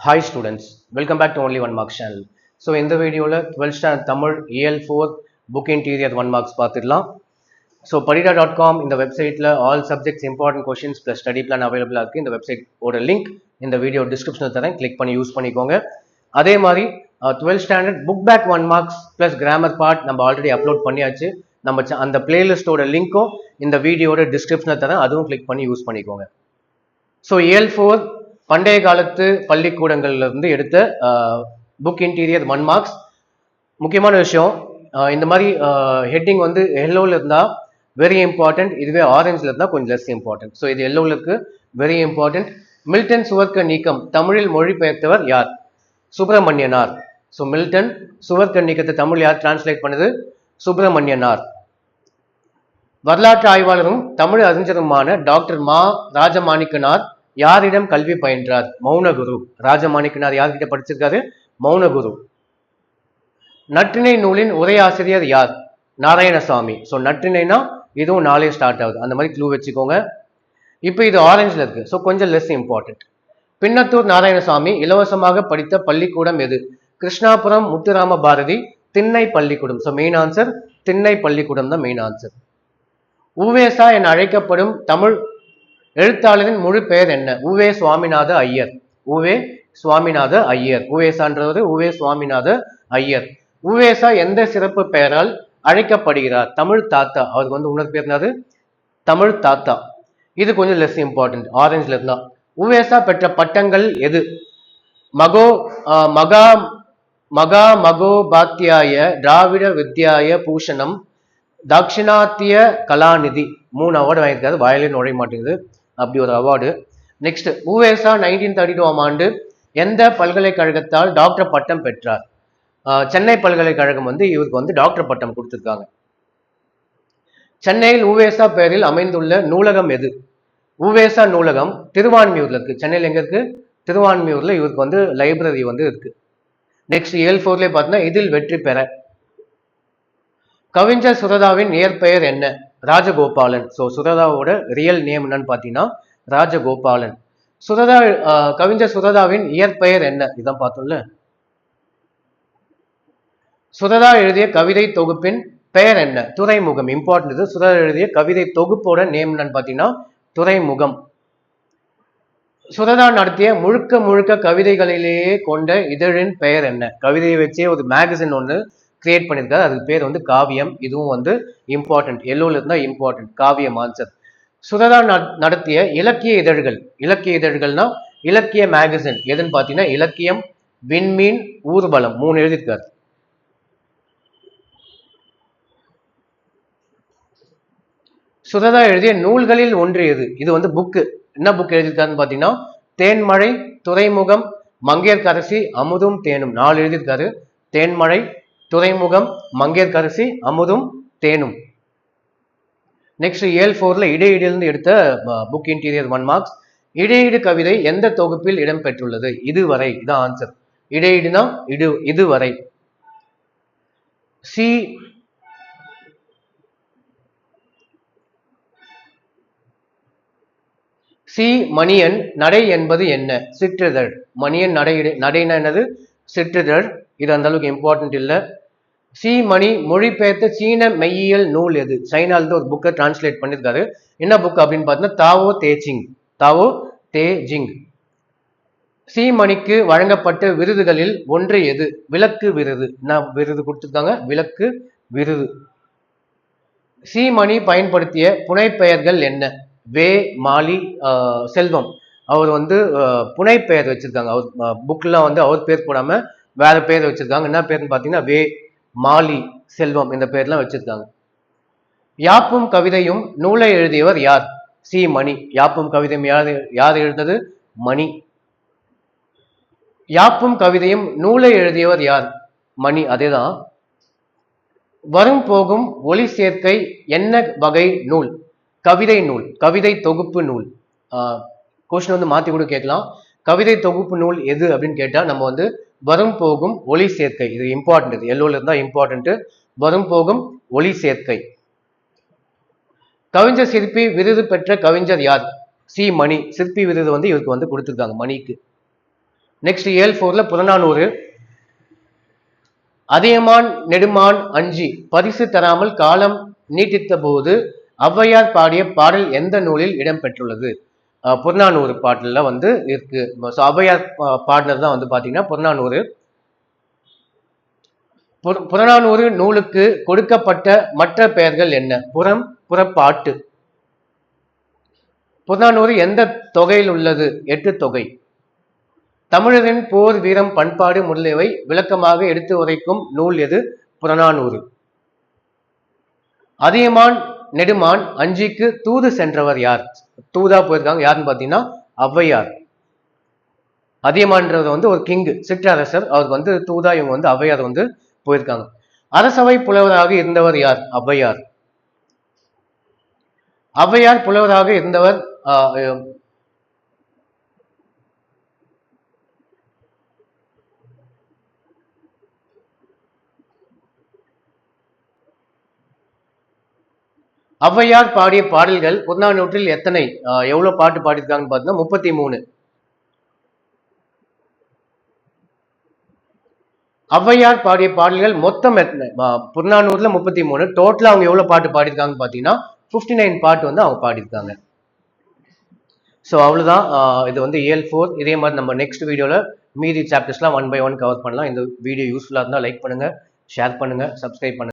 Hi students welcome back to only one marks channel so இந்த வீடியோவில் twelfth standard Tamil AL four book interior one marks பார்த்துடலாம். So Padida dot com இந்த வெப்சைட்டில் all subjects important questions plus study plan அவைலபிளாக இருக்குது இந்த வெப்சைட்டோட link இந்த வீடியோ டிஸ்கிரிப்ஷனில் தரேன். கிளிக் பண்ணி யூஸ் பண்ணிக்கோங்க. அதே மாதிரி twelfth standard book back one marks plus grammar part நம்ம ஆல்ரெடி அப்லோட் பண்ணியாச்சு. நம்ம அந்த பிளேலிஸ்ட்டோட லிங்க்கும் இந்த வீடியோட டிஸ்கிரிப்ஷனில் தரேன். அதுவும் கிளிக் பண்ணி யூஸ் பண்ணிக்கோங்க. ஸோ ஏல் ஃபோர் பண்டைய காலத்து பள்ளிக்கூடங்கள்ல இருந்து எடுத்த புக் இன்டீரியர் ஒன் மார்க்ஸ் முக்கியமான விஷயம் இந்த மாதிரி ஹெட்டிங் வந்து எல்லோவில் இருந்தால் வெரி இம்பார்ட்டன்ட் இதுவே ஆரஞ்சில் இருந்தால் கொஞ்சம் லெஸ் இம்பார்ட்டன்ட் ஸோ இது எல்லோவில் இருக்குது வெரி இம்பார்ட்டன்ட் மில்டன் சுவர்க்க நீக்கம் தமிழில் மொழிபெயர்த்தவர் யார்? சுப்பிரமணியனார். ஸோ மில்டன் சுவர்க்க நீக்கத்தை தமிழ் யார் டிரான்ஸ்லேட் பண்ணுது? சுப்பிரமணியனார். வரலாற்று ஆய்வாளரும் தமிழ் அறிஞருமான டாக்டர் மா ராஜமாணிக்கனார் யாரிடம் கல்வி பயின்றார்? மௌனகுரு. ராஜமாணிக்கனார் யார்கிட்ட படிச்சிருக்காரு? மௌனகுரு. நற்றிணை நூலின் உரையாசிரியர் யார்? நாராயணசாமி. ஸோ நற்றினைனா இதுவும் நாளே ஸ்டார்ட் ஆகுது. அந்த மாதிரி க்ளூ வச்சுக்கோங்க. இப்போ இது ஆரஞ்சில் இருக்கு. ஸோ கொஞ்சம் லெஸ் இம்பார்ட்டன்ட் பின்னத்தூர் நாராயணசாமி இலவசமாக படித்த பள்ளிக்கூடம் எது? கிருஷ்ணாபுரம் முத்துராம பாரதி திண்ணை பள்ளிக்கூடம். ஸோ மெயின் ஆன்சர் திண்ணை பள்ளிக்கூடம் தான் மெயின் ஆன்சர் உவேசா என அழைக்கப்படும் தமிழ் எழுத்தாளரின் முழு பெயர் என்ன? உவே சுவாமிநாத ஐயர். உவே சுவாமிநாத ஐயர். உவேசான்றது உவே சுவாமிநாத ஐயர். உவேசா எந்த சிறப்பு பெயரால் அழைக்கப்படுகிறார்? தமிழ் தாத்தா. அவருக்கு வந்து உணர் பேர் என்னது? தமிழ் தாத்தா. இது கொஞ்சம் லெஸ் இம்பார்ட்டன்ட் ஆரஞ்சில் இருந்தா உவேசா பெற்ற பட்டங்கள் எது? மகோ மகா மகா மகோபாத்தியாய திராவிட வித்யாய பூஷணம் தக்ஷிணாத்திய கலாநிதி. மூணு அவார்டு வாங்கியிருக்காரு. வயலின் நுழைய மாட்டேங்குது. அப்படி ஒரு அவார்டு நெக்ஸ்ட் உவேசா நைன்டீன் தேர்ட்டி டூ ஆண்டு எந்த பல்கலைக்கழகத்தால் டாக்டர் பட்டம் பெற்றார்? சென்னை பல்கலைக்கழகம் வந்து இவருக்கு வந்து டாக்டர் பட்டம் கொடுத்துருக்காங்க. சென்னையில் உவேசா பெயரில் அமைந்துள்ள நூலகம் எது? உவேசா நூலகம் திருவான்மியூர்ல இருக்கு. சென்னையில் எங்க இருக்கு? திருவான்மியூர்ல இவருக்கு வந்து லைப்ரரி வந்து இருக்கு. நெக்ஸ்ட் ஏல் ஃபோர்லேயே பார்த்தீங்கன்னா இதில் வெற்றி பெற. கவிஞர் சுரதாவின் இயற்பெயர் என்ன? ராஜகோபாலன். ஸோ சுரதாவோட ரியல் நேம் என்னன்னு பார்த்தீங்கன்னா ராஜகோபாலன். சுரதா கவிஞர் சுரதாவின் இயற்பெயர் என்ன? இதான் பார்த்தோம்ல. சுரதா எழுதிய கவிதை தொகுப்பின் பெயர் என்ன? துறைமுகம். இம்பார்ட்டன்ட் இது. சுரதா எழுதிய கவிதை தொகுப்போட நேம் என்னன்னு பார்த்தீங்கன்னா துறைமுகம். சுரதா நடத்திய முழுக்க முழுக்க கவிதைகளிலேயே கொண்ட இதழின் பெயர் என்ன? கவிதையை வச்சே ஒரு மேகசின் ஒன்று கிரியேட் பண்ணியிருக்காரு. அதுக்கு பேர் வந்து காவியம். இதுவும் வந்து இம்பார்ட்டன்ட் எல்லோவில் இருந்தால் இம்பார்ட்டன்ட் காவியம் ஆன்சர் சுதரா நட- நடத்திய இலக்கிய இதழ்கள். இலக்கிய இதழ்கள்னா இலக்கிய மேகசின் எதுன்னு பார்த்தீங்கன்னா இலக்கியம் விண்மீன் ஊர்வலம் மூணு எழுதியிருக்காரு. சுதரா எழுதிய நூல்களில் ஒன்று எது? இது வந்து புக்கு என்ன புக் எழுதியிருக்காருன்னு பார்த்தீங்கன்னா தேன்மழை துறைமுகம் மங்கையர்க்கரசி அமுதும் தேனும். நாலு எழுதியிருக்காரு. தேன்மழை துறைமுகம் மங்கையர்கரசி அமுதும் தேனும். நெக்ஸ்ட் ஏல் ஃபோர்ல இடையீடிலிருந்து எடுத்த புக் இன்டீரியர் ஒன் மார்க்ஸ் இடையீடு கவிதை எந்த தொகுப்பில் இடம்பெற்றுள்ளது? இதுவரை. இதான் ஆன்சர் இடையீடுனா இடு இதுவரை. சி சி மணியன் நடை என்பது என்ன? சிற்றிதழ். மணியன் நடை நடைனா என்னது? சிற்றிதழ். இது அந்த அளவுக்கு இம்பார்ட்டன்ட் இல்லை. சி மணி மொழிபெயர்த்த சீன மெய்யியல் நூல் எது? சைனால ஒரு புக்கை டிரான்ஸ்லேட் பண்ணியிருக்காரு. என்ன புக் அப்படின்னு பார்த்தீங்கன்னா Tao Te Ching Tao Te Ching C மணிக்கு வழங்கப்பட்ட விருதுகளில் ஒன்று எது? விளக்கு விருது. என்ன விருது கொடுத்துருக்காங்க? விளக்கு விருது. சி மணி பயன்படுத்திய புனைப்பெயர்கள் என்ன? வே மாலி செல்வம். அவர் வந்து புனைப்பெயர் வச்சிருக்காங்க. அவர் புக்கெலாம் வந்து அவர் பேர் போடாமல் வேற பேர் வச்சிருக்காங்க. என்ன பேர்னு பார்த்தீங்கன்னா வே மாலி செல்வம் இந்த பேர்லாம் வச்சிருக்காங்க. யாப்பும் கவிதையும் நூலை எழுதியவர் யார்? சி. மணி. யாப்பும் கவிதையும் யார் யார் எழுதினது மணி. யாப்பும் கவிதையும் நூலை எழுதியவர் யார்? மணி. அதேதான். வரும் போகும் ஒளி சேர்க்கை என்ன வகை நூல்? கவிதை நூல். கவிதை தொகுப்பு நூல். கொஸ்டின் வந்து மாத்தி கூட கேட்கலாம். கவிதை தொகுப்பு நூல் எது அப்படின்னு கேட்டா நம்ம வந்து வரும் போகும் ஒளி சேர்க்கை. இது இம்பார்ட்டன்ட் இது எல்லோல இருந்தா இம்பார்ட்டன்ட்டு வரும் போகும் ஒளி சேர்க்கை. கவிஞர் சிற்பி விருது பெற்ற கவிஞர் யார்? சி. மணி. சிற்பி விருது வந்து இவருக்கு வந்து கொடுத்துருக்காங்க மணிக்கு. நெக்ஸ்ட் ஏல் ஃபோர்ல புறநானூறு. அதியமான் நெடுமான் அஞ்சி. பரிசு தராமல் காலம் நீட்டித்த போது ஔவையார் பாடிய பாடல் எந்த நூலில் இடம்பெற்றுள்ளது புறநானூறு பாட்டில் வந்து இருக்கு. ஸோ ஔவையார் பா- பாடினது தான் வந்து பார்த்தீங்கன்னா புறநானூறு புற- புறநானூறு நூலுக்கு கொடுக்கப்பட்ட மற்ற பெயர்கள் என்ன? புறம் புறப்பாட்டு. புறநானூறு எந்த தொகையில் உள்ளது? எட்டு தொகை. தமிழரின் போர் வீரம் பண்பாடு முதலியவை விளக்கமாக எடுத்து உரைக்கும் நூல் எது? புறநானூறு. அதியமான் நெடுமான் அஞ்சிக்கு தூது சென்றவர் யார்? தூதா போயிருக்காங்க. யாருன்னு பார்த்தீங்கன்னா ஔவையார். அதியமான்றவர் வந்து ஒரு கிங்கு சிற்றரசர். அவருக்கு வந்து தூதா இவங்க வந்து ஔவையார் வந்து போயிருக்காங்க. அரசவை புலவராக இருந்தவர் யார்? ஔவையார். ஔவையார் புலவராக இருந்தவர் ஔவையார் பாடிய பாடல்கள் புறநானூற்றில் எத்தனை? எவ்வளோ எவ்வளவு பாட்டு பாடியிருக்காங்கன்னு பார்த்தீங்கன்னா முப்பத்தி மூணு. ஔவையார் பாடிய பாடல்கள் மொத்தம் எத்தனை? புறநானூறுல முப்பத்தி மூணு. டோட்டலா அவங்க எவ்வளவு பாட்டு பாடியிருக்காங்கன்னு பார்த்தீங்கன்னா ஃபிஃப்டி நைன் பாட்டு வந்து அவங்க பாடியிருக்காங்க. ஸோ அவ்வளோதான் இது வந்து ஏல் ஃபோர் இதே மாதிரி நம்ம நெக்ஸ்ட் வீடியோவில் மீதி சாப்டர்ஸ்லாம் ஒன் பை ஒன் கவர் பண்ணலாம். இந்த வீடியோ யூஸ்ஃபுல்லாக இருந்தால் லைக் பண்ணுங்கள் ஷேர் பண்ணுங்கள் சப்ஸ்கிரைப் பண்ணுங்க.